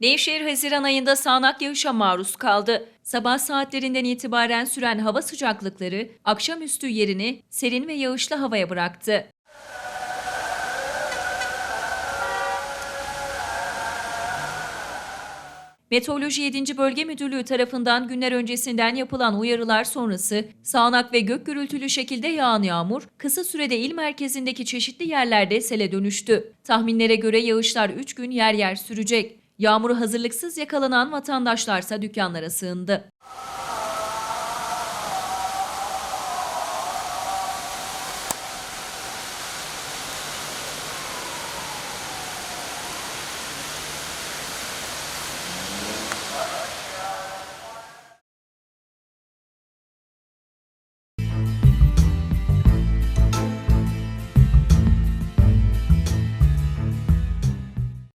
Nevşehir Haziran ayında sağanak yağışa maruz kaldı. Sabah saatlerinden itibaren süren hava sıcaklıkları akşamüstü yerini serin ve yağışlı havaya bıraktı. Meteoroloji 7. Bölge Müdürlüğü tarafından günler öncesinden yapılan uyarılar sonrası sağanak ve gök gürültülü şekilde yağan yağmur kısa sürede il merkezindeki çeşitli yerlerde sele dönüştü. Tahminlere göre yağışlar 3 gün yer yer sürecek. Yağmuru hazırlıksız yakalanan vatandaşlarsa dükkanlara sığındı.